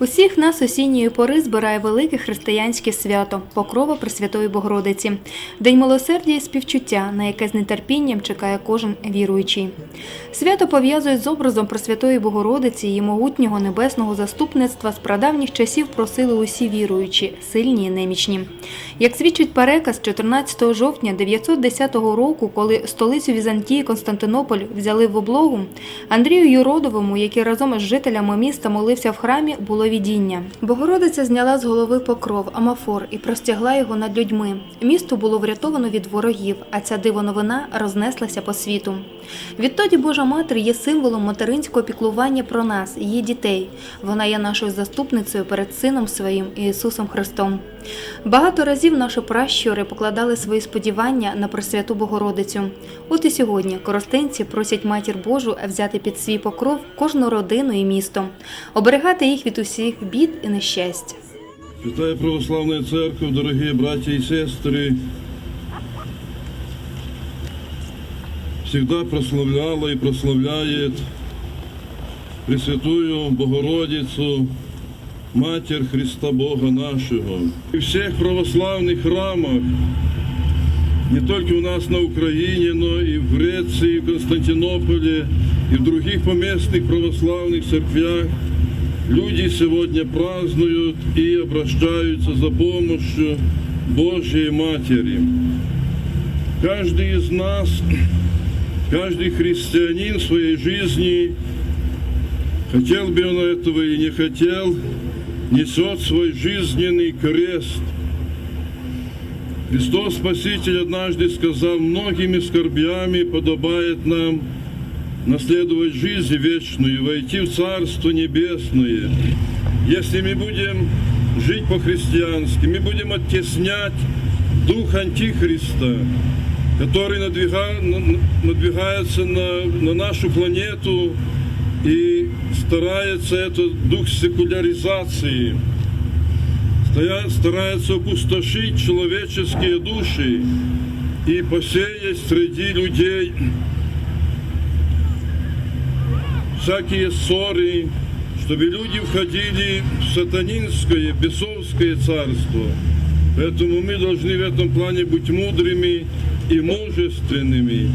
Усіх нас осінньої пори збирає велике християнське свято Покрова Пресвятої Богородиці, День милосердя і співчуття, на яке з нетерпінням чекає кожен віруючий. Свято пов'язують з образом Пресвятої Богородиці і могутнього небесного заступництва з прадавніх часів просили усі віруючі, сильні і немічні. Як свідчить переказ 14 жовтня 910 року, коли столицю Візантії Константинополь взяли в облогу, Андрію Юродовому, який разом з жителями міста молився в храмі, було відіння. Богородиця зняла з голови покров, амафор і простягла його над людьми. Місто було врятовано від ворогів, а ця дивоновина рознеслася по світу. Відтоді Божа Матір є символом материнського піклування про нас, її дітей. Вона є нашою заступницею перед Сином Своїм Ісусом Христом. Багато разів наші пращури покладали свої сподівання на Пресвяту Богородицю. От і сьогодні коростенці просять Матір Божу взяти під свій покров кожну родину і місто, оберігати їх від усіх бід і нещасть. Святая Православная Церковь, дорогие братья и сестры, всегда прославляла и прославляет Пресвятую Богородицу, Матерь Христа Бога нашего. И в всех православных храмах, не только у нас на Украине, но и в Греции, в Константинополе, и в других поместных православных церквях Люди сегодня празднуют и обращаются за помощью Божьей Матери. Каждый из нас, каждый христианин в своей жизни, хотел бы он этого или не хотел, несет свой жизненный крест. Христос Спаситель однажды сказал, многими скорбями подобает нам наследовать жизнь вечную, войти в Царство Небесное. Если мы будем жить по-христиански, мы будем оттеснять дух Антихриста, который надвига- на- надвигается на, на нашу планету и старается это дух секуляризации, стоя- старается опустошить человеческие души и посеять среди людей всякие ссоры, чтобы люди входили в сатанинское, бесовское царство. Поэтому мы должны в этом плане быть мудрыми и мужественными,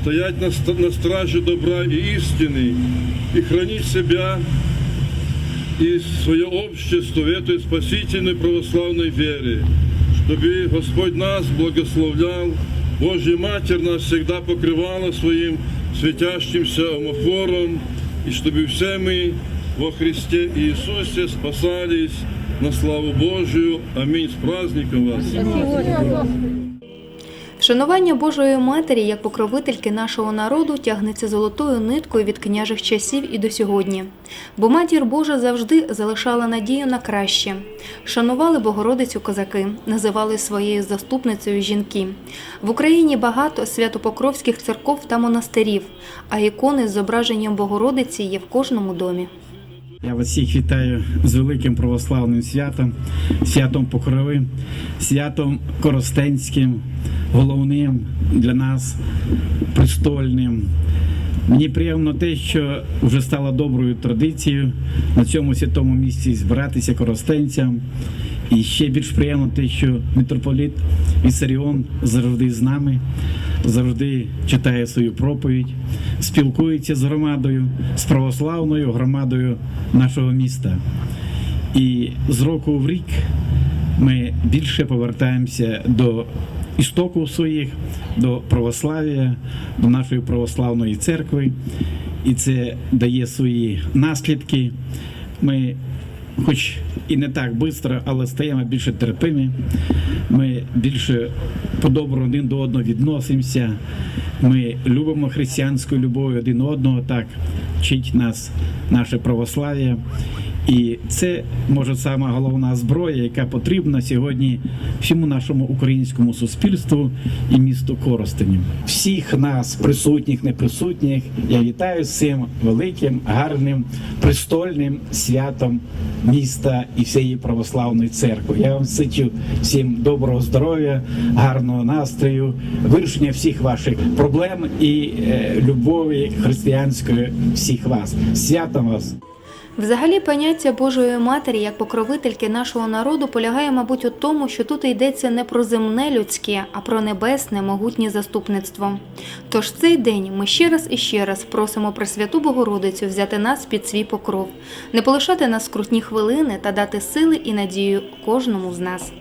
стоять на, на страже добра и истины и хранить себя и свое общество в этой спасительной православной вере, чтобы Господь нас благословлял, Божья Матерь нас всегда покрывала своим светящимся омофором, и чтобы все мы во Христе Иисусе спасались на славу Божию. Аминь. С праздником вас! Вшанування Божої Матері як покровительки нашого народу тягнеться золотою ниткою від княжих часів і до сьогодні. Бо матір Божа завжди залишала надію на краще. Шанували Богородицю козаки, називали своєю заступницею жінки. В Україні багато святопокровських церков та монастирів, а ікони з зображенням Богородиці є в кожному домі. Я вас всіх вітаю з великим православним святом, святом Покрови, святом Коростенським, головним для нас престольним. Мені приємно те, що вже стало доброю традицією на цьому святому місці збиратися коростенцям. І ще більш приємно те, що митрополіт Вісаріон завжди з нами, завжди читає свою проповідь, спілкується з громадою, з православною громадою нашого міста. І з року в рік ми більше повертаємося до істоку своїх, до православ'я, до нашої православної церкви. І це дає свої наслідки. Ми хоч і не так швидко, але стаємо більше терпимі. Ми більше по-добру один до одного відносимося. Ми любимо християнською любов'ю один одного, так вчить нас наше православ'я. І це може сама головна зброя, яка потрібна сьогодні всьому нашому українському суспільству і місту Коростені. Всіх нас, присутніх, неприсутніх, я вітаю з цим великим, гарним, престольним святом міста і всієї православної церкви. Я вам зичу всім доброго здоров'я, гарного настрою, вирішення всіх ваших проблем і е, любові християнської всіх вас. Святом вас! Взагалі, поняття Божої Матері як покровительки нашого народу полягає, мабуть, у тому, що тут йдеться не про земне людське, а про небесне могутнє заступництво. Тож цей день ми ще раз і ще раз просимо Пресвяту Богородицю взяти нас під свій покров, не полишати нас скрутні хвилини та дати сили і надію кожному з нас.